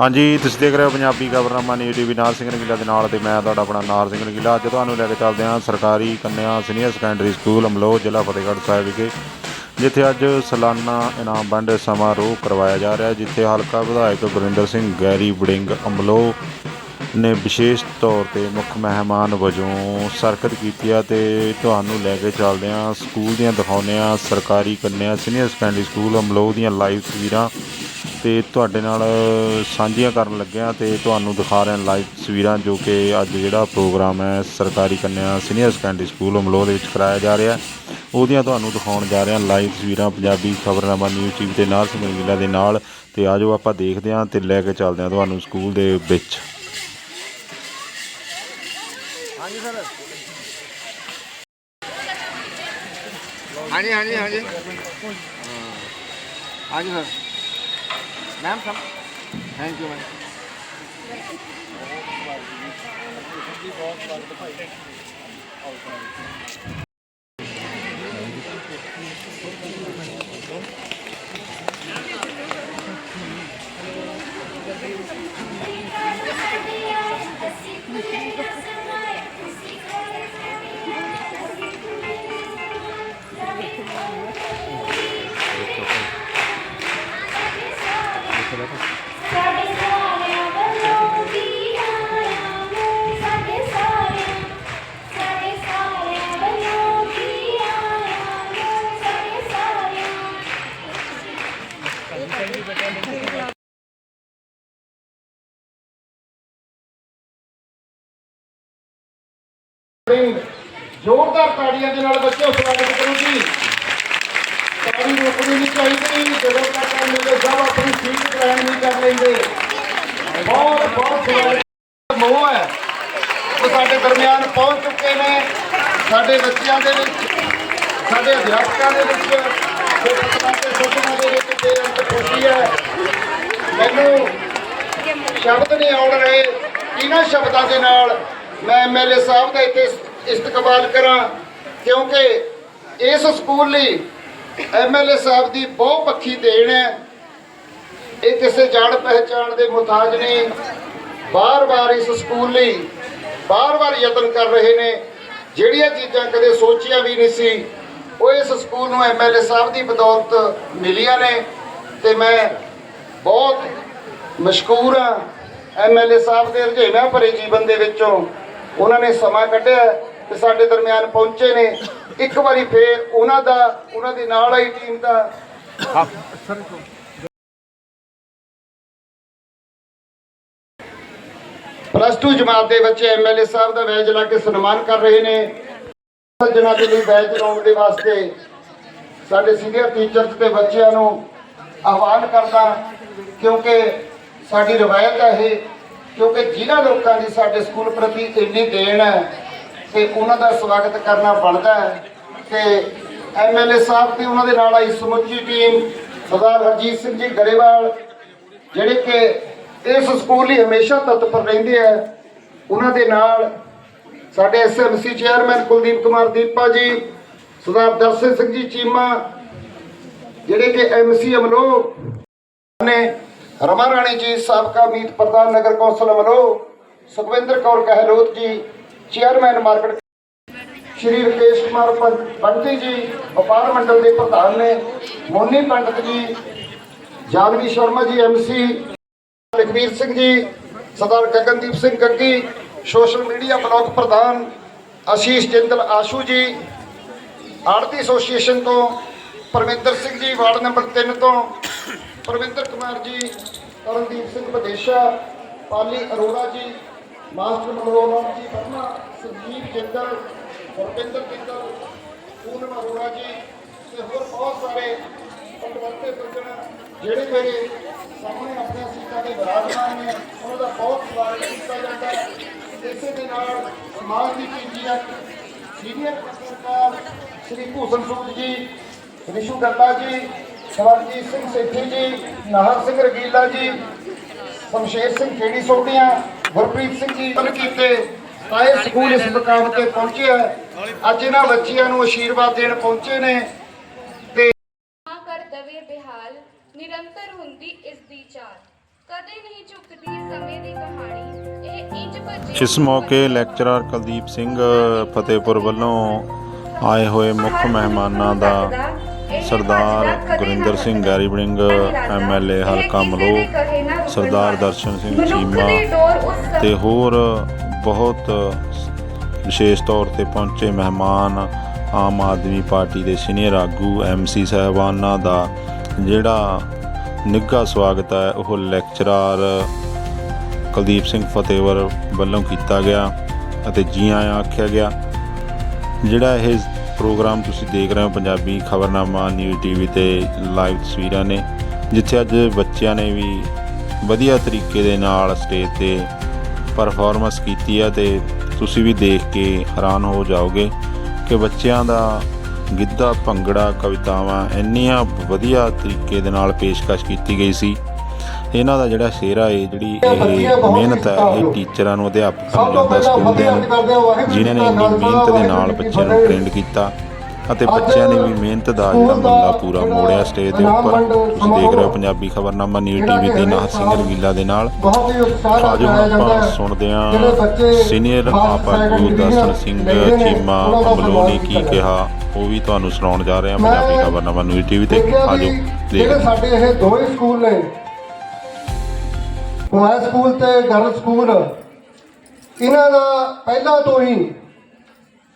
ਹਾਂਜੀ, ਤੁਸੀਂ ਦੇਖ ਰਹੇ ਹੋ ਪੰਜਾਬੀ ਖਬਰਨਾਮਾ ਨਿਊਜ਼ ਟੀਵੀ ਨਾਰ ਸਿੰਘ ਰੰਗੀਲਾ ਦੇ ਨਾਲ ਤੇ ਮੈਂ ਤੁਹਾਡਾ ਆਪਣਾ ਨਾਰ ਸਿੰਘ ਰੰਗੀਲਾ। ਅੱਜ ਤੁਹਾਨੂੰ ਲੈ ਕੇ ਚੱਲਦੇ ਹਾਂ ਸਰਕਾਰੀ ਕੰਨਿਆ ਸੀਨੀਅਰ ਸੈਕੰਡਰੀ ਸਕੂਲ ਅਮਲੋਹ, ਜ਼ਿਲ੍ਹਾ ਫਤਿਹਗੜ੍ਹ ਸਾਹਿਬ ਵਿਖੇ, ਜਿੱਥੇ ਅੱਜ ਸਾਲਾਨਾ ਇਨਾਮ ਵੰਡ ਸਮਾਰੋਹ ਕਰਵਾਇਆ ਜਾ ਰਿਹਾ, ਜਿੱਥੇ ਹਲਕਾ ਵਿਧਾਇਕ ਗੁਰਿੰਦਰ ਸਿੰਘ, ਗੈਰੀ ਵੜਿੰਗ, ਅਮਲੋਹ ਨੇ ਵਿਸ਼ੇਸ਼ ਤੌਰ ਤੇ ਮੁੱਖ ਮਹਿਮਾਨ ਵਜੋਂ ਸਰਕਤ ਕੀਤੀ ਆ ਤੇ ਤੁਹਾਨੂੰ ਲੈ ਕੇ ਚੱਲਦੇ ਹਾਂ ਸਕੂਲ ਦੀਆਂ ਦਿਖਾਉਂਦੇ ਹਾਂ ਸਰਕਾਰੀ ਕੰਨਿਆ, ਸੀਨੀਅਰ ਸੈਕੰਡਰੀ ਸਕੂਲ, ਅਮਲੋਹ ਦੀਆਂ ਲਾਈਵ ਤਸਵੀਰਾਂ ਤੇ ਤੁਹਾਡੇ ਨਾਲ ਸਾਂਝੀਆਂ ਕਰਨ ਲੱਗਿਆ ਤੇ ਤੁਹਾਨੂੰ ਦਿਖਾ ਰਹੇ ਲਾਈਵ ਤਸਵੀਰਾਂ ਜੋ ਕਿ ਅੱਜ ਜਿਹੜਾ ਪ੍ਰੋਗਰਾਮ ਹੈ ਸਰਕਾਰੀ ਕੰਨਿਆ, ਸੀਨੀਅਰ ਸੈਕੰਡਰੀ ਸਕੂਲ, ਅਮਲੋਹ ਦੇ ਵਿੱਚ ਕਰਾਇਆ ਜਾ ਰਿਹਾ। ਉਹਦੀਆਂ ਤੁਹਾਨੂੰ ਦਿਖਾਉਣ ਜਾ ਰਹੇ ਹਾਂ ਲਾਈਵ ਤਸਵੀਰਾਂ ਪੰਜਾਬੀ ਖਬਰਨਾਮਾ ਨਿਊਜ਼ ਟੀਵੀ 'ਤੇ ਨਾਲ ਸਮਿਲਾ ਦੇ ਨਾਲ ਤੇ ਆਜੋ ਆਪਾਂ ਦੇਖਦੇ ਹਾਂ ਤੇ ਲੈ ਕੇ ਚੱਲਦੇ ਹਾਂ ਤੁਹਾਨੂੰ ਸਕੂਲ ਦੇ ਵਿੱਚ ਹਾਂਜੀ ਸਰ ਹਾਂਜੀ ਹਾਂਜੀ ਹਾਂਜੀ। ਹਾਂਜੀ ਸਰ ਮੈਮ ਸਮ ਥੈਂਕ ਯੂ ਮੈਮ ਸਾਡੇ ਜ਼ੋਰਦਾਰ ਤਾੜੀਆਂ ਦੇ ਨਾਲ ਬੱਚਿਓ ਸਵਾਗਤ ਕਰੋ ਜੀ। ਤਾੜੀ ਰੋਕਣੀ ਨਹੀਂ ਚਾਹੀਦੀ। ਜਦੋਂ ਤੱਕ ਮੇਰੇ ਸਭ ਆਪਣੀ ਸੀਟ ਗ੍ਰਹਿਣ ਨਹੀਂ ਕਰ ਲੈਂਦੇ। ਬਹੁਤ ਬਹੁਤ ਸਵਾਗਤ ਮੋਹ ਹੈ। ਉਹ ਸਾਡੇ ਦਰਮਿਆਨ ਪਹੁੰਚ ਚੁੱਕੇ ਨੇ। ਸਾਡੇ ਬੱਚਿਆਂ ਦੇ ਵਿੱਚ, ਸਾਡੇ ਅਧਿਆਪਕਾਂ ਦੇ ਵਿੱਚ ਸਾਡੇ ਬੱਚਿਆਂ ਦੇ ਸੁਪਨਾ ਦੇ ਵਿੱਚ ਖੁਸ਼ੀ ਹੈ। ਮੈਨੂੰ ਸ਼ਬਦ ਨਹੀਂ ਆਉਣ ਰਹੇ। ਇਹਨਾਂ ਸ਼ਬਦਾਂ ਦੇ ਨਾਲ ਮੈਂ ਐਮਐਲਏ ਸਾਹਿਬ ਦਾ ਇੱਥੇ ਇਸਤਕਬਾਲ ਕਰਾਂ, ਕਿਉਂਕਿ ਇਸ ਸਕੂਲ ਲਈ ਐਮਐਲਏ ਸਾਹਿਬ ਦੀ ਬਹੁ ਪੱਖੀ ਦੇਣ ਹੈ। ਇਹ ਕਿਸੇ ਜਾਣ ਪਹਿਚਾਣ ਦੇ ਮੁਤਾਜ ਨਹੀਂ। ਬਾਰ-ਬਾਰ ਇਸ ਸਕੂਲ ਲਈ ਬਾਰ-ਬਾਰ ਯਤਨ ਕਰ ਰਹੇ ਨੇ। ਜਿਹੜੀਆਂ ਚੀਜ਼ਾਂ ਕਦੇ ਸੋਚੀਆਂ ਵੀ ਨਹੀਂ ਸੀ, ਉਹ ਇਸ ਸਕੂਲ ਨੂੰ ਐਮਐਲਏ ਸਾਹਿਬ ਦੀ ਬਦੌਲਤ ਮਿਲੀਆਂ ਨੇ ਤੇ ਮੈਂ ਬਹੁਤ ਮਸ਼ਕੂਰ ਹਾਂ। ਐਮਐਲਏ ਸਾਹਿਬ ਦੇ ਰੁਝੇਵਿਆਂ ਭਰੇ ਜੀਵਨ ਦੇ ਵਿੱਚੋਂ ਉਹਨਾਂ ਨੇ ਸਮਾਂ ਕੱਢਿਆ। ਤੇ ਸਾਡੇ ਦਰਮਿਆਨ ਪਹੁੰਚੇ ਨੇ। ਇੱਕ ਵਾਰੀ ਫੇਰ ਉਹਨਾਂ ਦਾ ਉਹਨਾਂ ਦੇ ਨਾਲ ਆਈ ਟੀਮ ਦਾ। ਪਲੱਸ 2 ਜਮਾਤ ਦੇ ਬੱਚੇ ਐਮਐਲਏ ਸਾਹਿਬ ਦਾ ਵੈਜ ਲਾ ਕੇ ਸਨਮਾਨ ਕਰ ਰਹੇ ਨੇ। ਸੱਜਣਾ ਦੇ ਲਈ ਵੈਜ ਲਾਉਣ ਦੇ ਵਾਸਤੇ ਸਾਡੇ ਸੀਨੀਅਰ ਟੀਚਰਸ ਤੇ ਬੱਚਿਆਂ ਨੂੰ ਆਹਵਾਨ ਕਰਦਾ ਕਿਉਂਕਿ ਸਾਡੀ ਰਵਾਇਤ ਹੈ ਇਹ ਕਿਉਂਕਿ ਜਿਨ੍ਹਾਂ ਲੋਕਾਂ ਦੀ ਸਾਡੇ ਸਕੂਲ ਪ੍ਰਤੀ ਇੰਨੀ ਦੇਣ ਹੈ ਤੇ ਉਹਨਾਂ ਦਾ ਸਵਾਗਤ ਕਰਨਾ ਬਣਦਾ ਹੈ ਤੇ ਐਮਐਲਏ ਸਾਹਿਬ ਤੇ ਉਹਨਾਂ ਦੇ ਨਾਲ ਆਈ ਸਮੁੱਚੀ ਟੀਮ ਸਰਦਾਰ ਹਰਜੀਤ ਸਿੰਘ ਜੀ ਗਰੇਵਾਲ, ਜਿਹੜੇ ਕਿ ਇਸ ਸਕੂਲ ਲਈ ਹਮੇਸ਼ਾ ਤਤਪਰ ਰਹਿੰਦੇ ਆ, ਉਹਨਾਂ ਦੇ ਨਾਲ ਸਾਡੇ ਐਸਐਮਸੀ ਚੇਅਰਮੈਨ ਕੁਲਦੀਪ ਕੁਮਾਰ ਦੀਪਾ ਜੀ, ਸਰਦਾਰ ਦਰਸ਼ਨ ਸਿੰਘ ਜੀ ਚੀਮਾ, ਜਿਹੜੇ ਕਿ ਐਮਸੀ ਅਮਲੋ ਨੇ, ਰਮਾ ਰਾਣੀ ਜੀ ਸਾਬਕਾ ਮੀਤ ਪ੍ਰਧਾਨ ਨਗਰ council Amloh Sukhwinder Kaur Gehlot ji chairman market Shri Rakesh Kumar ਪੰ- ਪੰਡਤੀ ਜੀ, ਵਪਾਰ ਮੰਡਲ ਦੇ ਪ੍ਰਧਾਨ ਨੇ ਮੋਨੀ ਪੰਡਤ ਜੀ, ਜਾਨਵੀ Sharma ji MC Lakhvir Singh ji, Sardar Gagandeep Singh Gaggi, social media block ਪ੍ਰਧਾਨ ਆਸ਼ੀਸ਼ ਜਿੰਦਲ ਆਸ਼ੂ ਜੀ ਆੜਤੀ ਐਸੋਸੀਏਸ਼ਨ ਤੋਂ ਪਰਮਿੰਦਰ ਸਿੰਘ ਜੀ, ਵਾਰਡ ਨੰਬਰ 3 ਤੋਂ ਪਰਮਿੰਦਰ ਕੁਮਾਰ ਜੀ ਕਰਨਦੀਪ ਸਿੰਘ ਵਿਦੇਸ਼ਾ ਪਾਲੀ ਅਰੋੜਾ ਜੀ ਮਾਸਟਰ ਮਨੋਰਮ ਜੀ ਵਰਮਾ ਸੰਜੀਵ ਜਿੰਦਲ ਗੁਰਪਿੰਦਰ ਜਿੰਦਲ ਪੂਨਮ ਅਰੋੜਾ ਜੀ ਤੇ ਹੋਰ ਬਹੁਤ ਸਾਰੇ ਪਟਵੰਤੇ ਸੱਜਣ ਜਿਹੜੇ ਮੇਰੇ ਸਾਹਮਣੇ ਆਪਣੇ ਸੀਟਾਂ ਦੇ ਵਿਰਾਜਮਾਨ ਨੇ, ਉਹਨਾਂ ਦਾ ਬਹੁਤ ਸਵਾਗਤ ਕੀਤਾ ਜਾਂਦਾ ਹੈ। ਇਸੇ ਦੇ ਨਾਲ ਸਮਾਜ ਦੀ ਟੀਚੀਆਂ ਸੀਨੀਅਰ ਪੱਤਰਕਾਰ ਸ਼੍ਰੀ ਭੂਸ਼ਣ ਸੂਦ ਜੀ, ਰਿਸ਼ੂ ਗੱਲਾ ਜੀ, ਸਵਰਜੀਤ ਸਿੰਘ ਸੇਠੀ ਜੀ, ਨਾਹਰ ਸਿੰਘ ਰਗੀਲਾ ਜੀ, ਸ਼ਮਸ਼ੇਰ ਸਿੰਘ ਖੇੜੀ ਸੋਢੀਆਂ ਗੁਰਪ੍ਰੀਤ ਸਿੰਘ ਜੀ ਬਲ ਕੀਤੇ ਤਾਂ ਇਹ ਸਕੂਲ ਇਸ ਮੁਕਾਮ ਤੇ ਪਹੁੰਚਿਆ। ਅੱਜ ਇਹਨਾਂ ਬੱਚਿਆਂ ਨੂੰ ਆਸ਼ੀਰਵਾਦ ਦੇਣ ਪਹੁੰਚੇ ਨੇ ਮਾਂ ਕਰਤਵਯ ਬਿਹਾਲ ਨਿਰੰਤਰ ਹੁੰਦੀ ਇਸ ਦੀ ਚਾਲ। ਕਦੇ ਨਹੀਂ ਝੁਕਦੀ ਸਮੇਂ ਦੀ ਕਹਾਣੀ ਇਹ ਇੰਜ ਭੱਜੇ ਇਸ ਮੌਕੇ ਲੈਕਚਰਰ ਕੁਲਦੀਪ ਸਿੰਘ ਫਤਿਹਪੁਰ ਵੱਲੋਂ ਆਏ ਹੋਏ ਮੁੱਖ ਮਹਿਮਾਨਾਂ ਦਾ ਸਰਦਾਰ ਗੁਰਿੰਦਰ ਸਿੰਘ ਗੈਰੀਬੜਿੰਗ ਐਮਐਲਏ ਹਲਕਾ ਮਲੋਹ ਸਰਦਾਰ ਦਰਸ਼ਨ ਸਿੰਘ ਚੀਮਾ ਤੇ ਹੋਰ ਬਹੁਤ ਵਿਸ਼ੇਸ਼ ਤੌਰ ਤੇ ਪਹੁੰਚੇ ਮਹਿਮਾਨ ਆਮ ਆਦਮੀ ਪਾਰਟੀ ਦੇ ਸੀਨੀਅਰ ਆਗੂ ਐਮਸੀ ਸਾਹਿਬਾਨਾਂ ਦਾ, ਜਿਹੜਾ ਨਿੱਘਾ ਸਵਾਗਤ ਹੈ, ਉਹ ਲੈਕਚਰਾਰ ਕੁਲਦੀਪ ਸਿੰਘ ਫਤਿਹਵਰ ਵੱਲੋਂ ਕੀਤਾ ਗਿਆ ਅਤੇ ਜੀ ਆਇਆਂ ਆਖਿਆ ਗਿਆ। ਜਿਹੜਾ ਇਹ ਪ੍ਰੋਗਰਾਮ ਤੁਸੀਂ ਦੇਖ ਰਹੇ ਹੋ, ਪੰਜਾਬੀ ਖਬਰਨਾਮਾ, ਨਿਊਜ਼ ਟੀਵੀ ਤੇ ਲਾਈਵ ਤਸਵੀਰਾਂ ਨੇ, ਜਿੱਥੇ ਅੱਜ ਬੱਚਿਆਂ ਨੇ ਵੀ ਵਧੀਆ ਤਰੀਕੇ ਦੇ ਨਾਲ ਸਟੇਜ ਤੇ ਪਰਫਾਰਮੈਂਸ ਕੀਤੀ ਹੈ ਤੇ ਤੁਸੀਂ ਵੀ ਦੇਖ ਕੇ ਹੈਰਾਨ ਹੋ ਜਾਓਗੇ ਕਿ ਬੱਚਿਆਂ ਦਾ ਗਿੱਧਾ ਭੰਗੜਾ ਕਵਿਤਾਵਾਂ ਇੰਨੀਆਂ ਵਧੀਆ ਤਰੀਕੇ ਦੇ ਨਾਲ ਪੇਸ਼ਕਸ਼ ਕੀਤੀ ਗਈ ਸੀ। ਇਹਨਾਂ ਦਾ ਜਿਹੜਾ ਸਿਹਰਾ ਹੈ ਜਿਹੜੀ ਇਹ ਮਿਹਨਤ ਹੈ ਇਹ ਟੀਚਰਾਂ ਨੂੰ ਅਧਿਆਪਕਾਂ ਨੂੰ ਸਕੂਲ ਦੇ ਜਿਨ੍ਹਾਂ ਨੇ ਇੰਨੀ ਮਿਹਨਤ ਦੇ ਨਾਲ ਬੱਚਿਆਂ ਨੂੰ ਟ੍ਰੇਨਡ ਕੀਤਾ। ਅਤੇ ਬੱਚਿਆਂ ਨੇ ਵੀ ਮਿਹਨਤ ਦਾ ਜਿਹੜਾ ਮੁੱਲਾ ਪੂਰਾ ਮੋੜਿਆ ਸਟੇਜ ਦੇ ਉੱਪਰ। ਤੁਸੀਂ ਦੇਖ ਰਹੇ ਹੋ ਪੰਜਾਬੀ ਖਬਰਨਾਮਾ ਨਿਊਜ਼ ਟੀਵੀ ਤੇ ਨਾਹਰ ਸਿੰਘ ਰੰਗੀਲਾ ਦੇ ਨਾਲ। ਬਹੁਤ ਹੀ ਉਤਸ਼ਾਹ ਨਾਲ ਆਜੋ ਮਨਾਇਆ ਹੁਣ ਆਪਾਂ। ਸੁਣਦੇ ਹਾਂ ਸੀਨੀਅਰ ਫਾਸਟ ਆਪ ਆਗੂ ਸੈਕਿੰਡ ਦਰਸ਼ਨ ਸਿੰਘ ਨੇ, ਚੀਮਾ ਦਾ ਨੇ ਸਨਮਾਨ ਕੀ ਕਿਹਾ ਉਹ ਵੀ ਤੁਹਾਨੂੰ ਸੁਣਾਉਣ ਜਾ ਰਹੇ ਹਾਂ ਪੰਜਾਬੀ ਖਬਰਨਾਮਾ ਨਿਊਜ਼ ਟੀਵੀ ਤੇ। ਆਜੋ ਜਿਹੜੇ ਸਾਡੇ ਇਹ ਦੋਵੇਂ ਸਕੂਲ ਨੇ। ਬॉय ਸਕੂਲ ਤੇ ਗਰਲ ਸਕੂਲ। ਇਹਨਾਂ ਦਾ ਪਹਿਲਾਂ ਤੋਂ ਹੀ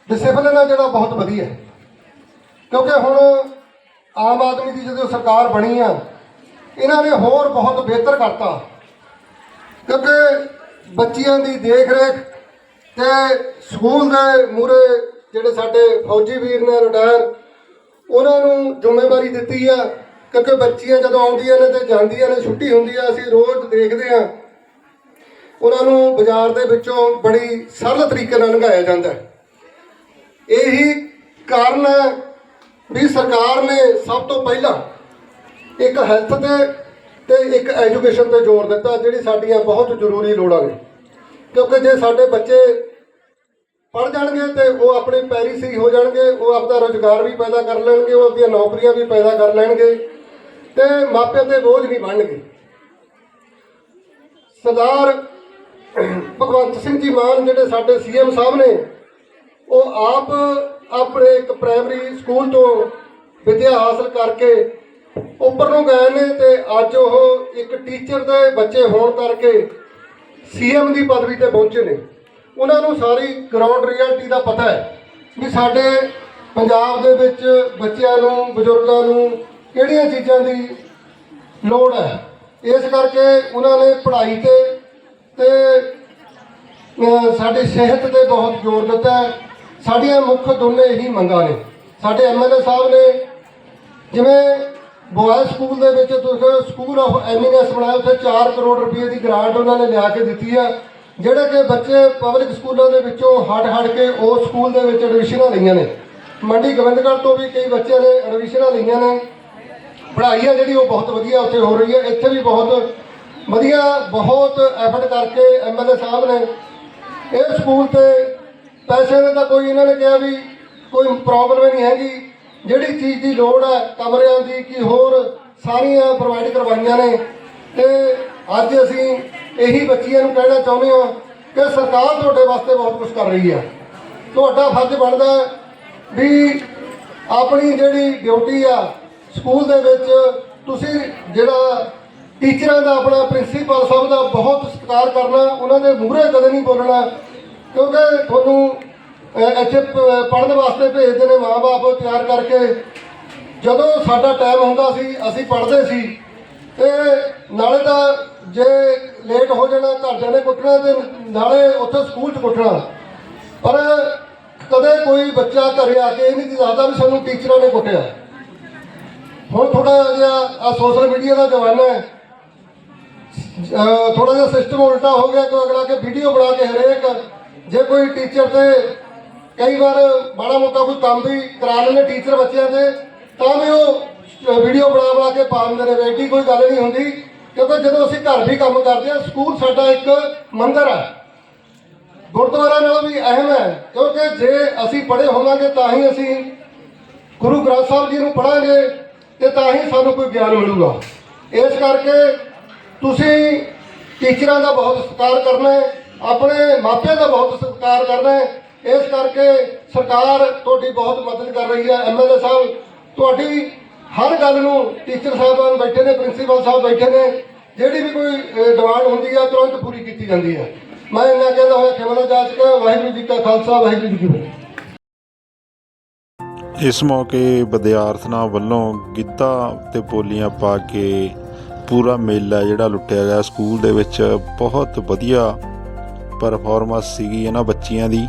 ਡਿਸਪਲਿਨ ਆ ਜਿਹੜਾ ਬਹੁਤ ਵਧੀਆ ਹੈ। ਕਿਉਂਕਿ ਹੁਣ ਆਮ ਆਦਮੀ ਦੀ ਜਦੋਂ ਸਰਕਾਰ ਬਣੀ ਆ, ਇਹਨਾਂ ਨੇ ਹੋਰ ਬਹੁਤ ਬਿਹਤਰ ਕਰਤਾ। ਕਿਉਂਕਿ ਬੱਚਿਆਂ ਦੀ ਦੇਖ ਰੇਖ ਤੇ ਸਕੂਲ ਦੇ ਮੂਰੇ ਜਿਹੜੇ ਸਾਡੇ ਫੌਜੀ ਵੀਰ ਨੇ ਰਿਟਾਇਰ, ਉਹਨਾਂ ਨੂੰ ਜ਼ਿੰਮੇਵਾਰੀ ਦਿੱਤੀ ਆ। ਕਿਉਂਕਿ ਬੱਚੀਆਂ ਜਦੋਂ ਆਉਂਦੀਆਂ ਨੇ ਤੇ ਜਾਂਦੀਆਂ ਨੇ, ਛੁੱਟੀ ਹੁੰਦੀ ਆ, ਅਸੀਂ ਰੋਜ਼ ਦੇਖਦੇ ਆ। ਉਹਨਾਂ ਨੂੰ ਬਾਜ਼ਾਰ ਦੇ ਵਿੱਚੋਂ ਬੜੀ ਸਰਲ ਤਰੀਕੇ ਨਾਲ ਲੰਘਾਇਆ ਜਾਂਦਾ। ਹੈ ਇਹੀ ਕਾਰਨ ਹੈ ਵੀ ਸਰਕਾਰ ਨੇ ਸਭ ਤੋਂ ਪਹਿਲਾਂ ਇੱਕ ਹੈਲਥ ਤੇ ਤੇ ਇੱਕ ਐਜੂਕੇਸ਼ਨ ਤੇ ਜ਼ੋਰ ਦਿੱਤਾ, ਜਿਹੜੀ ਸਾਡੀਆਂ ਬਹੁਤ ਜ਼ਰੂਰੀ ਲੋੜਾਂ ਨੇ। ਕਿਉਂਕਿ ਜੇ ਸਾਡੇ ਬੱਚੇ ਪੜ ਜਾਣਗੇ ਤੇ ਉਹ ਆਪਣੇ ਪੈਰੀ ਸਹੀ ਹੋ ਜਾਣਗੇ, ਉਹ ਆਪਦਾ ਰੋਜ਼ਗਾਰ ਵੀ ਪੈਦਾ ਕਰ ਲੈਣਗੇ, ਉਹ ਆਪਣੀਆਂ ਨੌਕਰੀਆਂ ਵੀ ਪੈਦਾ ਕਰ ਲੈਣਗੇ ਤੇ ਮਾਪਿਆਂ ਤੇ ਬੋਝ ਨਹੀਂ ਬਣਨਗੇ। ਸਰਦਾਰ ਭਗਵੰਤ ਸਿੰਘ ਜੀ ਮਾਨ, ਜਿਹੜੇ ਸਾਡੇ ਸੀਐਮ ਸਾਹਿਬ ਨੇ, ਉਹ ਆਪ ਆਪਣੇ ਇੱਕ ਪ੍ਰਾਇਮਰੀ ਸਕੂਲ ਤੋਂ ਵਿਦਿਆ ਹਾਸਲ ਕਰਕੇ ਉੱਪਰ ਨੂੰ ਗਏ ਨੇ ਤੇ ਅੱਜ ਉਹ ਇੱਕ ਟੀਚਰ ਦੇ ਬੱਚੇ ਹੋਣ ਕਰਕੇ ਸੀਐਮ ਦੀ ਪਦਵੀ ਤੇ ਪਹੁੰਚੇ ਨੇ। ਉਹਨਾਂ ਨੂੰ ਸਾਰੀ ਗਰਾਊਂਡ ਰਿਐਲਿਟੀ ਦਾ ਪਤਾ ਹੈ ਵੀ ਸਾਡੇ ਪੰਜਾਬ ਦੇ ਵਿੱਚ ਬੱਚਿਆਂ ਨੂੰ, ਬਜ਼ੁਰਗਾਂ ਨੂੰ ਕਿਹੜੀਆਂ ਚੀਜ਼ਾਂ ਦੀ ਲੋੜ ਹੈ। ਇਸ ਕਰਕੇ ਉਹਨਾਂ ਨੇ ਪੜ੍ਹਾਈ ਤੇ ਤੇ ਸਾਡੀ ਸਿਹਤ ਤੇ ਬਹੁਤ ਜ਼ੋਰ ਦਿੱਤਾ ਸਾਡੀਆਂ ਮੁੱਖ ਦੋਨੇ ਹੀ ਮੰਗਾਂ ਨੇ। ਸਾਡੇ ਐਮਐਲਏ ਸਾਹਿਬ ਨੇ ਜਿਵੇਂ ਬੋਏ ਸਕੂਲ ਦੇ ਵਿੱਚ ਤੁਸੀਂ ਸਕੂਲ ਆਫ ਐਮੀਨੈਂਸ ਬਣਾਇਆ, ਉੱਥੇ 4 ਕਰੋੜ ਰੁਪਏ ਦੀ ਗ੍ਰਾਂਟ ਉਹਨਾਂ ਨੇ ਲਿਆ ਕੇ ਦਿੱਤੀ ਆ, ਜਿਹੜੇ ਕਿ ਬੱਚੇ ਪਬਲਿਕ ਸਕੂਲਾਂ ਦੇ ਵਿੱਚੋਂ ਹਟ ਹਟ ਕੇ ਉਸ ਸਕੂਲ ਦੇ ਵਿੱਚ ਐਡਮਿਸ਼ਨਾਂ ਲਈਆਂ ਨੇ। ਮੰਡੀ ਗੋਬਿੰਦਗੜ੍ਹ ਤੋਂ ਵੀ ਕਈ ਬੱਚਿਆਂ ਨੇ ਐਡਮਿਸ਼ਨਾਂ ਲਈਆਂ ਨੇ। ਪੜ੍ਹਾਈ ਆ ਜਿਹੜੀ ਉਹ ਬਹੁਤ ਵਧੀਆ ਉੱਥੇ ਹੋ ਰਹੀ ਹੈ ਇੱਥੇ ਵੀ ਬਹੁਤ ਵਧੀਆ, ਬਹੁਤ ਐਫਰਟ ਕਰਕੇ ਐਮਐਲਏ ਸਾਹਿਬ ਨੇ ਇਹ ਸਕੂਲ ਤੇ ਪੈਸੇ ਦੇ ਤਾਂ ਕੋਈ ਇਹਨਾਂ ਨੇ ਕਿਹਾ ਵੀ ਕੋਈ ਪ੍ਰੋਬਲਮ ਹੀ ਨਹੀਂ ਹੈਗੀ। ਜਿਹੜੀ ਚੀਜ਼ ਦੀ ਲੋੜ ਹੈ, ਕਮਰਿਆਂ ਦੀ ਕੀ ਹੋਰ ਸਾਰੀਆਂ ਪ੍ਰੋਵਾਈਡ ਕਰਵਾਈਆਂ ਨੇ। ਤੇ ਅੱਜ ਅਸੀਂ ਇਹੀ ਬੱਚੀਆਂ ਨੂੰ ਕਹਿਣਾ ਚਾਹੁੰਦੇ ਹਾਂ ਕਿ ਸਰਕਾਰ ਤੁਹਾਡੇ ਵਾਸਤੇ ਬਹੁਤ ਕੁਝ ਕਰ ਰਹੀ ਹੈ। ਤੁਹਾਡਾ ਫਰਜ਼ ਬਣਦਾ ਹੈ ਵੀ ਆਪਣੀ ਜਿਹੜੀ ਡਿਊਟੀ ਆ ਸਕੂਲ ਦੇ ਵਿੱਚ ਤੁਸੀਂ ਜਿਹੜਾ ਟੀਚਰਾਂ ਦਾ ਆਪਣਾ ਪ੍ਰਿੰਸੀਪਲ ਸਾਹਿਬ ਦਾ ਬਹੁਤ ਸਤਿਕਾਰ ਕਰਨਾ, ਉਹਨਾਂ ਦੇ ਮੂਹਰੇ ਕਦੇ ਨਹੀਂ ਬੋਲਣਾ। ਕਿਉਂਕਿ ਤੁਹਾਨੂੰ ਅਹ, ਇੱਥੇ ਪੜ੍ਹਨ ਵਾਸਤੇ ਭੇਜਦੇ ਨੇ ਮਾਪੇ ਤਿਆਰ ਕਰਕੇ। ਜਦੋਂ ਸਾਡਾ ਟਾਈਮ ਹੁੰਦਾ ਸੀ ਅਸੀਂ ਪੜ੍ਹਦੇ ਸੀ। ਤੇ ਨਾਲੇ ਤਾਂ ਜੇ ਲੇਟ ਹੋ ਜਾਣਾ ਘਰਦਿਆਂ ਨੇ ਕੁੱਟਣਾ ਤੇ ਨਾਲੇ ਉੱਥੇ ਸਕੂਲ 'ਚ ਕੁੱਟਣਾ। ਪਰ ਕਦੇ ਕੋਈ ਬੱਚਾ ਘਰੇ ਆ ਕੇ ਇਹ ਨਹੀਂ ਦੱਸਦਾ ਵੀ ਸਾਨੂੰ ਟੀਚਰਾਂ ਨੇ ਕੁੱਟਿਆ। ਹੁਣ ਥੋੜਾ ਜਿਹਾ ਆ ਸੋਸ਼ਲ ਮੀਡੀਆ ਦਾ ਜ਼ਮਾਨਾ ਹੈ। ਥੋੜਾ ਜਿਹਾ ਸਿਸਟਮ ਉਲਟਾ ਹੋ ਗਿਆ ਕਿ ਅਗਲਾ ਕੇ ਵੀਡੀਓ ਬਣਾ ਕੇ ਹਰੇਕ ਜੇ ਕੋਈ ਟੀਚਰ ਤੇ ਕਈ ਵਾਰ ਮਾੜਾ ਮੋਟਾ ਕੋਈ ਕੰਮ ਵੀ ਕਰਾ ਲੈਂਦੇ ਟੀਚਰ ਬੱਚਿਆਂ ਦੇ, ਤਾਂ ਵੀ ਉਹ ਵੀਡੀਓ ਬਣਾ ਬਣਾ ਕੇ ਪਾ ਦਿੰਦੇ ਨੇ ਵੀ ਐਡੀ ਕੋਈ ਗੱਲ ਨਹੀਂ ਹੁੰਦੀ। ਕਿਉਂਕਿ ਜਦੋਂ ਅਸੀਂ ਘਰ ਵੀ ਕੰਮ ਕਰਦੇ ਹਾਂ, ਸਕੂਲ ਸਾਡਾ ਇੱਕ ਮੰਦਰ ਹੈ। ਗੁਰਦੁਆਰਾ ਨਾਲੋਂ ਵੀ ਅਹਿਮ ਹੈ, ਕਿਉਂਕਿ ਜੇ ਅਸੀਂ ਪੜ੍ਹੇ ਹੋਵਾਂਗੇ ਤਾਂ ਹੀ ਅਸੀਂ ਗੁਰੂ ਗ੍ਰੰਥ ਸਾਹਿਬ ਜੀ ਨੂੰ ਪੜਾਂਗੇ ਤੇ ਤਾਂ ਹੀ ਸਾਨੂੰ ਕੋਈ ਗਿਆਨ ਮਿਲੂਗਾ। ਇਸ ਕਰਕੇ ਤੁਸੀਂ ਟੀਚਰਾਂ ਦਾ ਬਹੁਤ ਸਤਿਕਾਰ ਕਰਨਾ ਹੈ। ਆਪਣੇ ਮਾਪਿਆਂ ਦਾ ਬਹੁਤ ਸਤਿਕਾਰ ਕਰਨਾ ਹੈ। ਇਸ ਕਰਕੇ ਸਰਕਾਰ ਤੁਹਾਡੀ ਬਹੁਤ ਮਦਦ ਕਰ ਰਹੀ ਹੈ। ਐਮਐਲਏ ਸਾਹਿਬ, ਤੁਹਾਡੀ ਹਰ ਗੱਲ ਨੂੰ ਟੀਚਰ ਸਾਹਿਬਾਨ ਬੈਠੇ ਨੇ, ਪ੍ਰਿੰਸੀਪਲ ਸਾਹਿਬ ਬੈਠੇ ਨੇ। ਜਿਹੜੀ ਵੀ ਕੋਈ ਡਿਮਾਂਡ ਹੁੰਦੀ ਹੈ, ਤੁਰੰਤ ਪੂਰੀ ਕੀਤੀ ਜਾਂਦੀ ਹੈ। ਮੈਂ ਇਹਨਾਂ ਕਹਿੰਦਾ ਹੋਇਆ, ਖਿਮਲਾ ਜਾਚਕ ਵਾਹਿਗੁਰੂ ਜੀ ਕਾ ਖਾਲਸਾ, ਵਾਹਿਗੁਰੂ ਜੀ ਕੀ ਫਤਿਹ। ਇਸ ਮੌਕੇ ਵਿਦਿਆਰਥਣਾਂ ਵੱਲੋਂ ਗਿੱਧਾ ਤੇ ਬੋਲੀਆਂ ਪਾ ਕੇ ਪੂਰਾ ਮੇਲਾ ਜਿਹੜਾ ਲੁੱਟਿਆ ਗਿਆ। ਸਕੂਲ ਦੇ ਵਿੱਚ ਬਹੁਤ ਵਧੀਆ ਪਰਫਾਰਮੈਂਸ ਸੀਗੀ ਇਹਨਾਂ ਬੱਚੀਆਂ ਦੀ।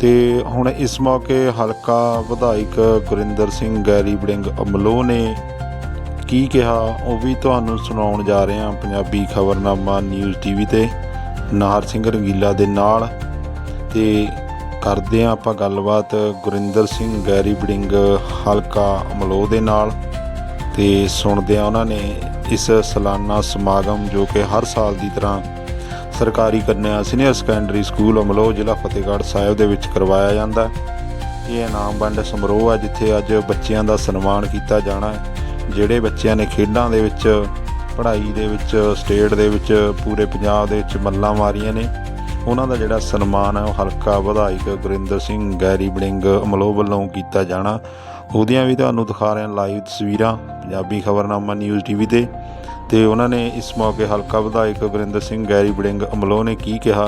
ਤੇ ਹੁਣ ਇਸ ਮੌਕੇ ਹਲਕਾ ਵਿਧਾਇਕ ਗੁਰਿੰਦਰ ਸਿੰਘ, ਗੈਰੀ ਬੜਿੰਗ ਅਮਲੋ ਨੇ ਕੀ ਕਿਹਾ, ਉਹ ਵੀ ਤੁਹਾਨੂੰ ਸੁਣਾਉਣ ਜਾ ਰਹੇ ਹਾਂ ਪੰਜਾਬੀ ਖਬਰਨਾਮਾ ਨਿਊਜ਼ ਟੀਵੀ ਤੇ। ਨਾਹਰ ਸਿੰਘ ਰੰਗੀਲਾ ਦੇ ਨਾਲ। ਤੇ ਕਰਦੇ ਹਾਂ ਆਪਾਂ ਗੱਲਬਾਤ ਗੁਰਿੰਦਰ ਸਿੰਘ, ਗੈਰੀ ਬੜਿੰਗ ਹਲਕਾ ਅਮਲੋ ਦੇ ਨਾਲ। ਤੇ ਸੁਣਦੇ ਹਾਂ ਉਹਨਾਂ ਨੇ ਇਸ ਸਾਲਾਨਾ ਸਮਾਗਮ ਜੋ ਕਿ ਹਰ ਸਾਲ ਦੀ ਤਰ੍ਹਾਂ ਸਰਕਾਰੀ ਕੰਨਿਆ ਸੀਨੀਅਰ ਸੈਕੰਡਰੀ ਸਕੂਲ ਅਮਲੋ ਜ਼ਿਲ੍ਹਾ ਫਤਿਹਗੜ੍ਹ ਸਾਹਿਬ ਦੇ ਵਿੱਚ ਕਰਵਾਇਆ ਜਾਂਦਾ ਇਹ ਇਨਾਮ ਵੰਡ ਸਮਾਰੋਹ ਹੈ ਜਿੱਥੇ ਅੱਜ ਬੱਚਿਆਂ ਦਾ ਸਨਮਾਨ ਕੀਤਾ ਜਾਣਾ ਹੈ, ਜਿਹੜੇ ਬੱਚਿਆਂ ਨੇ ਖੇਡਾਂ ਦੇ ਵਿੱਚ, ਪੜ੍ਹਾਈ ਦੇ ਵਿੱਚ, ਸਟੇਟ ਦੇ ਵਿੱਚ, ਪੂਰੇ ਪੰਜਾਬ ਦੇ ਵਿੱਚ ਮੱਲਾਂ ਮਾਰੀਆਂ ਨੇ। ਉਹਨਾਂ ਦਾ ਜਿਹੜਾ ਸਨਮਾਨ ਹੈ ਉਹ ਹਲਕਾ ਵਿਧਾਇਕ ਗੁਰਿੰਦਰ ਸਿੰਘ, ਗੈਰੀ ਬੜਿੰਗ ਅਮਲੋ ਵੱਲੋਂ ਕੀਤਾ ਜਾਣਾ। ਉਹਦੀਆਂ ਵੀ ਤੁਹਾਨੂੰ ਦਿਖਾ ਰਹੇ ਹਾਂ ਲਾਈਵ ਤਸਵੀਰਾਂ, ਪੰਜਾਬੀ ਖਬਰਨਾਮਾ ਨਿਊਜ਼ ਟੀਵੀ ਤੇ। ਤੇ ਉਹਨਾਂ ਨੇ ਇਸ ਮੌਕੇ ਹਲਕਾ ਵਿਧਾਇਕ ਗੁਰਿੰਦਰ ਸਿੰਘ, ਗੈਰੀ ਬੜਿੰਗ ਅਮਲੋ ਨੇ ਕੀ ਕਿਹਾ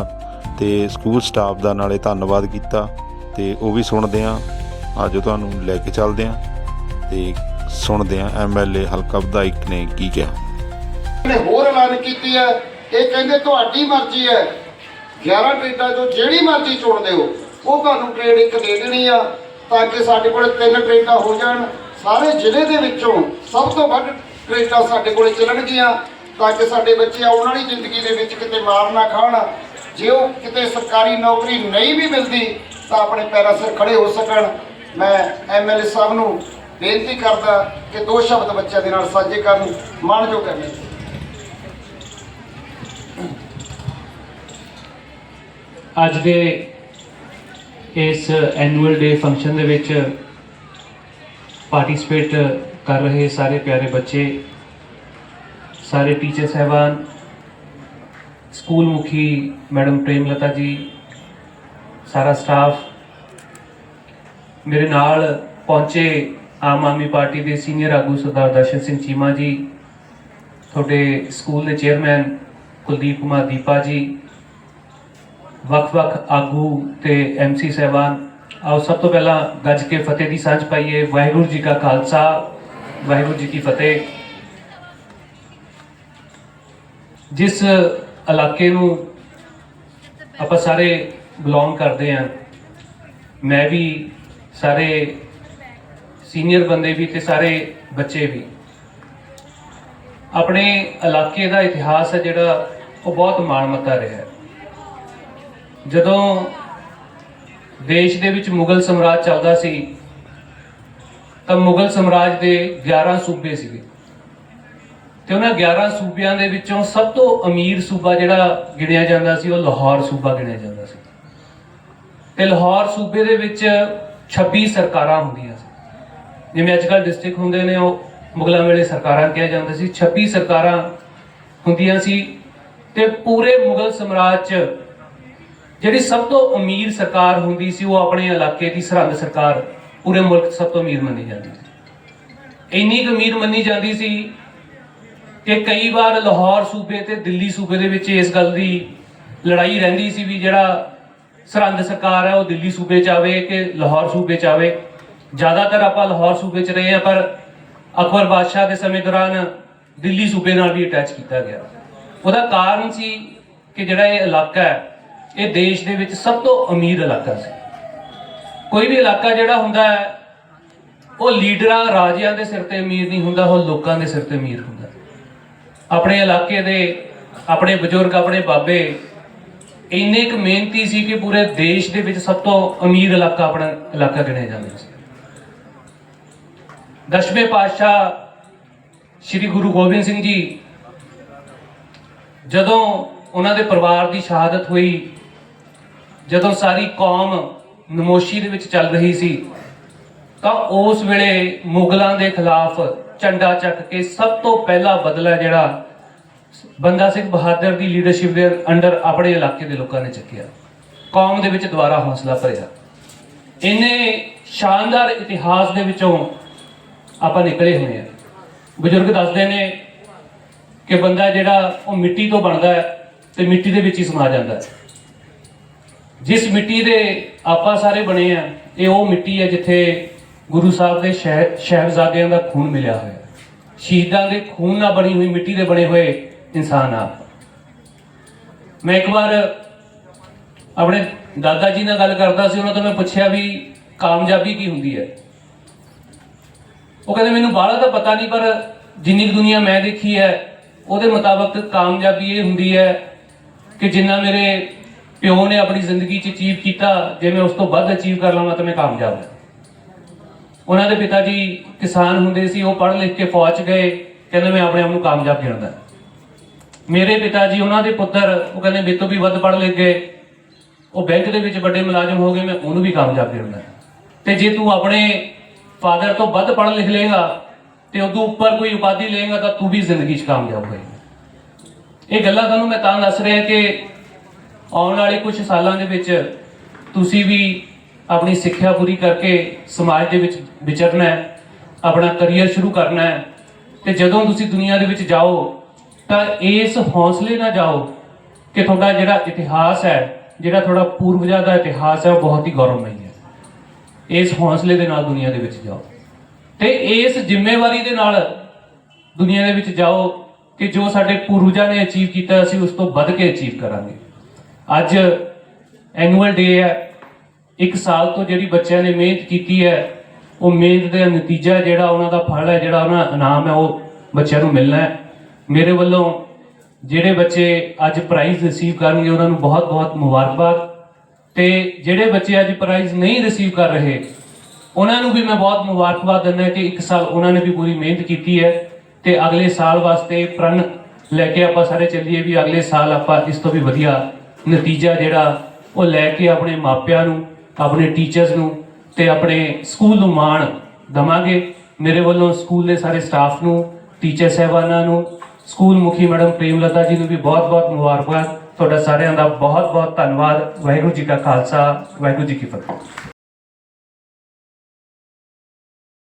ਤੇ ਸਕੂਲ ਸਟਾਫ ਦਾ ਨਾਲੇ ਧੰਨਵਾਦ ਕੀਤਾ ਤੇ ਉਹ ਵੀ ਸੁਣਦੇ ਹਾਂ। ਅੱਜ ਤੁਹਾਨੂੰ ਲੈ ਕੇ ਚੱਲਦੇ ਹਾਂ ਤੇ ਸੁਣਦੇ ਹਾਂ ਐਮਐਲਏ ਹਲਕਾ ਵਿਧਾਇਕ ਨੇ ਕੀ ਕਿਹਾ। ਨੇ ਹੋਰ ਐਲਾਨ ਕੀਤੀ ਹੈ, ਇਹ ਕਹਿੰਦੇ ਤੁਹਾਡੀ ਮਰਜ਼ੀ ਹੈ। 11 ਟ੍ਰੇਡਾਂ ਤੋਂ ਜਿਹੜੀ ਮਰਜ਼ੀ ਚੁਣਦੇ ਹੋ ਉਹ ਤੁਹਾਨੂੰ ਟ੍ਰੇਡ ਇੱਕ ਦੇ ਦੇਣੀ ਆ। ਤਾਂ ਕਿ ਸਾਡੇ ਕੋਲ ਤਿੰਨ ਟ੍ਰੇਡਾਂ ਹੋ ਜਾਣ, ਸਾਰੇ ਜ਼ਿਲ੍ਹੇ ਦੇ ਵਿੱਚੋਂ ਸਭ ਤੋਂ ਵੱਧ ਟ੍ਰੇਡਾਂ ਸਾਡੇ ਕੋਲੇ ਚੱਲਣਗੀਆਂ, ਤਾਂ ਕਿ ਸਾਡੇ ਬੱਚੇ ਆਉਣ ਵਾਲੀ ਜ਼ਿੰਦਗੀ ਦੇ ਵਿੱਚ ਕਿਤੇ ਮਾਰ ਨਾ ਖਾਣ। ਜੇ ਉਹ ਕਿਤੇ ਸਰਕਾਰੀ ਨੌਕਰੀ ਨਹੀਂ ਵੀ ਮਿਲਦੀ, ਤਾਂ ਆਪਣੇ ਪੈਰਾਂ ਸਿਰ ਖੜੇ ਹੋ ਸਕਣ। ਮੈਂ ਐਮਐਲਏ ਸਾਹਿਬ ਨੂੰ ਬੇਨਤੀ ਕਰਦਾ ਕਿ ਦੋ ਸ਼ਬਦ ਬੱਚਿਆਂ ਦੇ ਨਾਲ ਸਾਂਝੇ ਕਰਨ, ਮਾਣਯੋਗ ਕਰਨੇ ਅੱਜ ਦੇ ਇਸ ਐਨੂਅਲ ਡੇ ਫੰਕਸ਼ਨ ਦੇ ਵਿੱਚ ਪਾਰਟਿਸਿਪੇਟ ਕਰ ਰਹੇ ਸਾਰੇ ਪਿਆਰੇ ਬੱਚੇ, ਸਾਰੇ ਟੀਚਰ ਸਹਿਬਾਨ ਸਕੂਲ ਮੁਖੀ ਮੈਡਮ ਪ੍ਰੇਮਲਤਾ ਜੀ, ਸਾਰਾ ਸਟਾਫ ਮੇਰੇ ਨਾਲ ਪਹੁੰਚੇ ਆਮ ਆਦਮੀ ਪਾਰਟੀ ਦੇ ਸੀਨੀਅਰ ਆਗੂ ਸਰਦਾਰ ਦਰਸ਼ਨ ਸਿੰਘ ਚੀਮਾ ਜੀ, ਤੁਹਾਡੇ ਸਕੂਲ ਦੇ ਚੇਅਰਮੈਨ ਕੁਲਦੀਪ ਕੁਮਾਰ ਦੀਪਾ ਜੀ ਵੱਖ-ਵੱਖ ਆਗੂ ਤੇ ਐਮਸੀ ਸਹਿਬਾਨ। ਆਓ, ਸਭ ਤੋਂ ਪਹਿਲਾਂ ਗੱਜ ਕੇ ਫਤਿਹ ਦੀ ਸਾਂਝ ਪਾਈਏ। ਵਾਹਿਗੁਰੂ ਜੀ ਕਾ ਖਾਲਸਾ ਵਾਹਿਗੁਰੂ ਜੀ ਕੀ ਫਤਿਹ। ਜਿਸ ਇਲਾਕੇ ਨੂੰ ਆਪਾਂ ਸਾਰੇ ਬਿਲੋਂਗ ਕਰਦੇ ਆਂ ਮੈਂ ਵੀ, ਸਾਰੇ ਸੀਨੀਅਰ ਬੰਦੇ ਵੀ ਤੇ ਸਾਰੇ ਬੱਚੇ ਵੀ। ਆਪਣੇ ਇਲਾਕੇ ਦਾ ਇਤਿਹਾਸ ਹੈ ਜਿਹੜਾ ਉਹ ਬਹੁਤ ਮਾਣਮੱਤਾ ਰਿਹਾ ਹੈ। ਜਦੋਂ ਦੇਸ਼ ਦੇ ਵਿੱਚ ਮੁਗਲ ਸਮਰਾਜ ਚੱਲਦਾ ਸੀ ਤਾਂ ਮੁਗਲ ਸਮਰਾਜ ਦੇ 11 ਸੂਬੇ ਸੀਗੇ। ਤੇ ਉਹਨਾਂ 11 ਸੂਬਿਆਂ ਦੇ ਵਿੱਚੋਂ ਸਭ ਤੋਂ ਅਮੀਰ ਸੂਬਾ ਜਿਹੜਾ ਗਿਣਿਆ ਜਾਂਦਾ ਸੀ, ਉਹ ਲਾਹੌਰ ਸੂਬਾ ਗਿਣਿਆ ਜਾਂਦਾ ਸੀ। ਤੇ ਲਾਹੌਰ ਸੂਬੇ ਦੇ ਵਿੱਚ 26 ਸਰਕਾਰਾਂ ਹੁੰਦੀਆਂ ਸੀ। ਜਿਵੇਂ ਅੱਜ ਕੱਲ੍ਹ ਡਿਸਟ੍ਰਿਕਟ ਹੁੰਦੇ ਨੇ, ਉਹ ਮੁਗਲਾਂ ਵੇਲੇ ਸਰਕਾਰਾਂ ਕਿਹਾ ਜਾਂਦਾ ਸੀ। 26 ਸਰਕਾਰਾਂ ਹੁੰਦੀਆਂ ਸੀ ਤੇ ਪੂਰੇ ਮੁਗਲ ਸਮਰਾਜ 'ਚ ਜਿਹੜੀ ਸਭ ਤੋਂ ਅਮੀਰ ਸਰਕਾਰ ਹੁੰਦੀ ਸੀ, ਉਹ ਆਪਣੇ ਇਲਾਕੇ ਦੀ ਸਰਹੰਦ ਸਰਕਾਰ ਪੂਰੇ ਮੁਲਕ ਸਭ ਤੋਂ ਅਮੀਰ ਮੰਨੀ ਜਾਂਦੀ ਸੀ। ਇੰਨੀ ਕੁ ਅਮੀਰ ਮੰਨੀ ਜਾਂਦੀ ਸੀ ਕਿ ਕਈ ਵਾਰ ਲਾਹੌਰ ਸੂਬੇ ਤੇ ਦਿੱਲੀ ਸੂਬੇ ਦੇ ਵਿੱਚ ਇਸ ਗੱਲ ਦੀ ਲੜਾਈ ਰਹਿੰਦੀ ਸੀ ਵੀ ਜਿਹੜਾ ਸਰਹੰਦ ਸਰਕਾਰ ਹੈ ਉਹ ਦਿੱਲੀ ਸੂਬੇ 'ਚ ਆਵੇ ਕਿ ਲਾਹੌਰ ਸੂਬੇ 'ਚ ਆਵੇ। ਜ਼ਿਆਦਾਤਰ ਆਪਾਂ ਲਾਹੌਰ ਸੂਬੇ 'ਚ ਰਹੇ ਆ ਪਰ ਅਕਬਰ ਬਾਦਸ਼ਾਹ ਦੇ ਸਮੇਂ ਦੌਰਾਨ ਦਿੱਲੀ ਸੂਬੇ ਨਾਲ ਵੀ ਅਟੈਚ ਕੀਤਾ ਗਿਆ। ਉਹਦਾ ਕਾਰਨ ਸੀ ਕਿ ਜਿਹੜਾ ਇਹ ਇਲਾਕਾ ਹੈ, ਇਹ ਦੇਸ਼ ਦੇ ਵਿੱਚ ਸਭ ਤੋਂ ਅਮੀਰ ਇਲਾਕਾ ਸੀ। ਕੋਈ ਵੀ ਇਲਾਕਾ ਜਿਹੜਾ ਹੁੰਦਾ ਹੈ, ਉਹ ਲੀਡਰਾਂ ਰਾਜਿਆਂ ਦੇ ਸਿਰ ਤੇ ਅਮੀਰ ਨਹੀਂ ਹੁੰਦਾ, ਉਹ ਲੋਕਾਂ ਦੇ ਸਿਰ ਤੇ ਅਮੀਰ ਹੁੰਦਾ। ਆਪਣੇ ਇਲਾਕੇ ਦੇ, ਆਪਣੇ ਬਜ਼ੁਰਗ, ਆਪਣੇ ਬਾਬੇ, ਇੰਨੇ ਕੁ ਮਿਹਨਤੀ ਸੀ ਕਿ ਪੂਰੇ ਦੇਸ਼ ਦੇ ਵਿੱਚ ਸਭ ਤੋਂ ਅਮੀਰ ਇਲਾਕਾ ਆਪਣਾ ਇਲਾਕਾ ਗਿਣਿਆ ਜਾਂਦਾ ਸੀ। ਦਸ਼ਵੇਂ ਪਾਤਸ਼ਾਹ ਸ੍ਰੀ ਗੁਰੂ ਗੋਬਿੰਦ ਸਿੰਘ ਜੀ, ਜਦੋਂ ਉਹਨਾਂ ਦੇ ਪਰਿਵਾਰ ਦੀ ਸ਼ਹਾਦਤ ਹੋਈ, ਜਦੋਂ ਸਾਰੀ ਕੌਮ ਨਮੋਸ਼ੀ ਦੇ ਵਿੱਚ ਚੱਲ ਰਹੀ ਸੀ, ਤਾਂ ਉਸ ਵੇਲੇ ਮੁਗਲਾਂ ਦੇ ਖਿਲਾਫ ਝੰਡਾ ਚੱਕ ਕੇ ਸਭ ਤੋਂ ਪਹਿਲਾ ਬਦਲਾ ਜਿਹੜਾ ਬੰਦਾ ਸਿੰਘ ਬਹਾਦਰ ਦੀ ਲੀਡਰਸ਼ਿਪ ਦੇ ਅੰਡਰ ਆਪਣੇ ਇਲਾਕੇ ਦੇ ਲੋਕਾਂ ਨੇ ਚੱਕਿਆ। ਕੌਮ ਦੇ ਵਿੱਚ ਦੁਬਾਰਾ ਹੌਸਲਾ ਭਰਿਆ। ਇੰਨੇ ਸ਼ਾਨਦਾਰ ਇਤਿਹਾਸ ਦੇ ਵਿੱਚੋਂ ਆਪਾਂ ਨਿਕਲੇ ਹੋਏ ਆ ਬਜ਼ੁਰਗ ਦੱਸਦੇ ਨੇ ਕਿ ਬੰਦਾ ਜਿਹੜਾ ਉਹ ਮਿੱਟੀ ਤੋਂ ਬਣਦਾ ਹੈ ਤੇ ਮਿੱਟੀ ਦੇ ਵਿੱਚ ਹੀ ਸਮਾ ਜਾਂਦਾ ਹੈ। ਜਿਸ ਮਿੱਟੀ ਦੇ ਆਪਾਂ ਸਾਰੇ ਬਣੇ ਆ, ਇਹ ਉਹ ਮਿੱਟੀ ਹੈ ਜਿੱਥੇ ਗੁਰੂ ਸਾਹਿਬ ਦੇ ਸ਼ਹਿ- ਸਾਹਿਬਜ਼ਾਦਿਆਂ ਦਾ ਖੂਨ ਮਿਲਿਆ ਹੋਇਆ ਸ਼ਹੀਦਾਂ ਦੇ ਖੂਨ ਨਾਲ ਬਣੀ ਹੋਈ ਮਿੱਟੀ ਦੇ ਬਣੇ ਹੋਏ ਇਨਸਾਨ ਆ ਮੈਂ ਇੱਕ ਵਾਰ ਆਪਣੇ ਦਾਦਾ ਜੀ ਨਾਲ ਗੱਲ ਕਰਦਾ ਸੀ, ਉਹਨਾਂ ਤੋਂ ਮੈਂ ਪੁੱਛਿਆ ਵੀ ਕਾਮਯਾਬੀ ਕੀ ਹੁੰਦੀ ਹੈ? ਉਹ ਕਹਿੰਦੇ, ਮੈਨੂੰ ਬਾਹਲਾ ਤਾਂ ਪਤਾ ਨਹੀਂ, ਪਰ ਜਿੰਨੀ ਕੁ ਦੁਨੀਆ ਮੈਂ ਦੇਖੀ ਹੈ, ਉਹਦੇ ਮੁਤਾਬਕ ਕਾਮਯਾਬੀ ਇਹ ਹੁੰਦੀ ਹੈ ਕਿ ਜਿੰਨਾ ਮੇਰੇ ਪਿਓ ਨੇ ਆਪਣੀ ਜ਼ਿੰਦਗੀ 'ਚ ਅਚੀਵ ਕੀਤਾ, ਜੇ ਮੈਂ ਉਸ ਤੋਂ ਵੱਧ ਅਚੀਵ ਕਰ ਲਵਾਂ ਤਾਂ ਮੈਂ ਕਾਮਯਾਬ ਹਾਂ। ਉਹਨਾਂ ਦੇ ਪਿਤਾ ਜੀ ਕਿਸਾਨ ਹੁੰਦੇ ਸੀ, ਉਹ ਪੜ੍ਹ ਲਿਖ ਕੇ ਫੌਜ 'ਚ ਗਏ, ਕਹਿੰਦੇ ਮੈਂ ਆਪਣੇ ਆਪ ਨੂੰ ਕਾਮਯਾਬ ਗਿਣਦਾ। ਮੇਰੇ ਪਿਤਾ ਜੀ, ਉਹਨਾਂ ਦੇ ਪੁੱਤਰ, ਉਹ ਕਹਿੰਦੇ ਮੇਰੇ ਤੋਂ ਵੀ ਵੱਧ ਪੜ੍ਹ ਲਿਖ ਗਏ। ਉਹ ਬੈਂਕ ਦੇ ਵਿੱਚ ਵੱਡੇ ਮੁਲਾਜ਼ਮ ਹੋ ਗਏ, ਮੈਂ ਉਹਨੂੰ ਵੀ ਕਾਮਯਾਬ ਗਿਣਦਾ। ਤੇ ਜੇ ਤੂੰ ਆਪਣੇ ਫਾਦਰ ਤੋਂ ਵੱਧ ਪੜ੍ਹ ਲਿਖ ਲੇਗਾ ਤੇ ਉਦੋਂ ਉੱਪਰ ਕੋਈ ਉਪਾਧੀ ਲਏਗਾ ਤਾਂ ਤੂੰ ਵੀ ਜ਼ਿੰਦਗੀ 'ਚ ਕਾਮਯਾਬ ਹੋਏਗਾ। ਇਹ ਗੱਲਾਂ ਤੁਹਾਨੂੰ ਮੈਂ ਤਾਂ ਦੱਸ ਰਿਹਾ ਕਿ ਆਉਣ ਵਾਲੇ ਕੁਝ ਸਾਲਾਂ ਦੇ ਵਿੱਚ ਤੁਸੀਂ ਵੀ ਆਪਣੀ ਸਿੱਖਿਆ ਪੂਰੀ ਕਰਕੇ ਸਮਾਜ ਦੇ ਵਿੱਚ ਵਿਚਰਨਾ ਹੈ, ਆਪਣਾ ਕਰੀਅਰ ਸ਼ੁਰੂ ਕਰਨਾ ਹੈ ਤੇ ਜਦੋਂ ਤੁਸੀਂ ਦੁਨੀਆ ਦੇ ਵਿੱਚ ਜਾਓ ਤਾਂ ਇਸ ਹੌਸਲੇ ਨਾਲ ਜਾਓ ਕਿ ਤੁਹਾਡਾ ਜਿਹੜਾ ਇਤਿਹਾਸ ਹੈ, ਜਿਹੜਾ ਤੁਹਾਡਾ ਪੂਰਵਜਾਂ ਦਾ ਇਤਿਹਾਸ ਹੈ, ਉਹ ਬਹੁਤ ਹੀ ਗੌਰਵਮਈ ਹੈ। ਇਸ ਹੌਸਲੇ ਦੇ ਨਾਲ ਦੁਨੀਆ ਦੇ ਵਿੱਚ ਜਾਓ ਤੇ ਇਸ ਜ਼ਿੰਮੇਵਾਰੀ ਦੇ ਨਾਲ ਦੁਨੀਆ ਦੇ ਵਿੱਚ ਜਾਓ ਕਿ ਜੋ ਸਾਡੇ ਪੂਰਵਜਾਂ ਨੇ ਅਚੀਵ ਕੀਤਾ, ਅਸੀਂ ਉਸ ਤੋਂ ਵੱਧ ਕੇ ਅਚੀਵ ਕਰਾਂਗੇ। ਅੱਜ ਐਨੂਅਲ ਡੇ ਹੈ। ਇੱਕ ਸਾਲ ਤੋਂ ਜਿਹੜੀ ਬੱਚਿਆਂ ਨੇ ਮਿਹਨਤ ਕੀਤੀ ਹੈ, ਉਹ ਮਿਹਨਤ ਦਾ ਨਤੀਜਾ ਜਿਹੜਾ ਉਹਨਾਂ ਦਾ ਫਲ ਹੈ, ਜਿਹੜਾ ਉਹਨਾਂ ਦਾ ਇਨਾਮ ਹੈ, ਉਹ ਬੱਚਿਆਂ ਨੂੰ ਮਿਲਣਾ ਹੈ। ਮੇਰੇ ਵੱਲੋਂ ਜਿਹੜੇ ਬੱਚੇ ਅੱਜ ਪ੍ਰਾਈਜ਼ ਰਿਸੀਵ ਕਰਨਗੇ, ਉਹਨਾਂ ਨੂੰ ਬਹੁਤ-ਬਹੁਤ ਮੁਬਾਰਕਬਾਦ। ਤੇ ਜਿਹੜੇ ਬੱਚੇ ਅੱਜ ਪ੍ਰਾਈਜ਼ ਨਹੀਂ ਰਿਸੀਵ ਕਰ ਰਹੇ, ਉਹਨਾਂ ਨੂੰ ਵੀ ਮੈਂ ਬਹੁਤ ਮੁਬਾਰਕਬਾਦ ਦਿੰਦਾ ਕਿ ਇੱਕ ਸਾਲ ਉਹਨਾਂ ਨੇ ਵੀ ਪੂਰੀ ਮਿਹਨਤ ਕੀਤੀ ਹੈ। ਤੇ ਅਗਲੇ ਸਾਲ ਵਾਸਤੇ ਪ੍ਰਣ ਲੈ ਕੇ ਆਪਾਂ ਸਾਰੇ ਚੱਲੀਏ ਵੀ ਅਗਲੇ ਸਾਲ ਆਪਾਂ ਇਸ ਤੋਂ ਵੀ ਵਧੀਆ ਨਤੀਜਾ ਜਿਹੜਾ ਉਹ ਲੈ ਕੇ ਆਪਣੇ ਮਾਪਿਆਂ ਨੂੰ, ਆਪਣੇ ਟੀਚਰਸ ਨੂੰ ਤੇ ਆਪਣੇ ਸਕੂਲ ਨੂੰ ਮਾਣ ਦਵਾਂਗੇ। ਮੇਰੇ ਵੱਲੋਂ ਸਕੂਲ ਦੇ ਸਾਰੇ ਸਟਾਫ ਨੂੰ ਟੀਚਰ ਸਹਿਬਾਨਾਂ ਨੂੰ ਸਕੂਲ ਮੁਖੀ ਮੈਡਮ ਪ੍ਰੇਮਲਤਾ ਜੀ ਨੂੰ ਵੀ ਬਹੁਤ-ਬਹੁਤ ਮੁਬਾਰਕਾਂ। ਤੁਹਾਡਾ ਸਾਰਿਆਂ ਦਾ ਬਹੁਤ-ਬਹੁਤ ਧੰਨਵਾਦ। ਵਾਹਿਗੁਰੂ ਜੀ ਕਾ ਖਾਲਸਾ, ਵਾਹਿਗੁਰੂ ਜੀ ਕੀ ਫਤਿਹ।